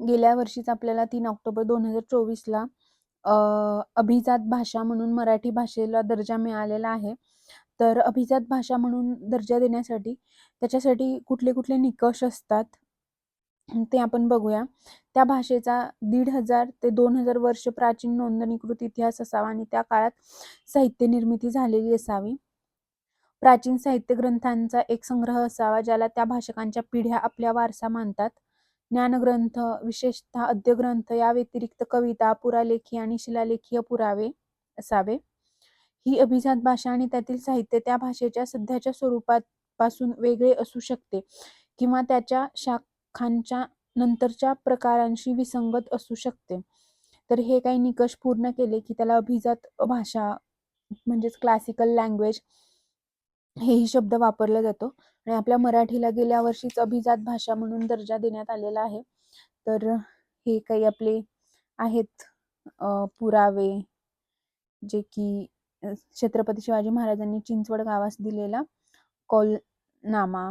गेल्या वर्षीच आपल्याला तीन ऑक्टोबर दोन हजार चोवीसला अभिजात भाषा म्हणून मराठी भाषेला दर्जा मिळालेला आहे. तर अभिजात भाषा म्हणून दर्जा देण्यासाठी त्याच्यासाठी कुठले कुठले निकष असतात ते आपण बघूया. त्या भाषेचा दीड हजार ते दोन हजार वर्ष प्राचीन नोंदणीकृत इतिहास असावा आणि त्या काळात साहित्य निर्मिती झालेली असावी. प्राचीन साहित्य ग्रंथांचा एक संग्रह असावा ज्याला त्या भाषकांच्या पिढ्या आपल्या वारसा मानतात. ज्ञानग्रंथ विशेषतः अद्यग्रंथ या व्यतिरिक्त कविता पुरालेखी आणि शिलालेखीय पुरावे असावे. ही अभिजात भाषा आणि त्यातील साहित्य त्या भाषेच्या सध्याच्या स्वरूपात पासून वेगळे असू शकते किंवा त्याच्या शाखांच्या नंतरच्या प्रकारांशी विसंगत असू शकते. तर हे काही निकष पूर्ण केले की त्याला अभिजात भाषा म्हणजेच क्लासिकल लँग्वेज हेही शब्द वापरला जातो. आणि आपल्या मराठीला गेल्या वर्षीच अभिजात भाषा म्हणून दर्जा देण्यात आलेला आहे. तर हे काही आपले आहेत पुरावे जे की छत्रपती शिवाजी महाराजांनी चिंचवड गावास दिलेला कौलनामा.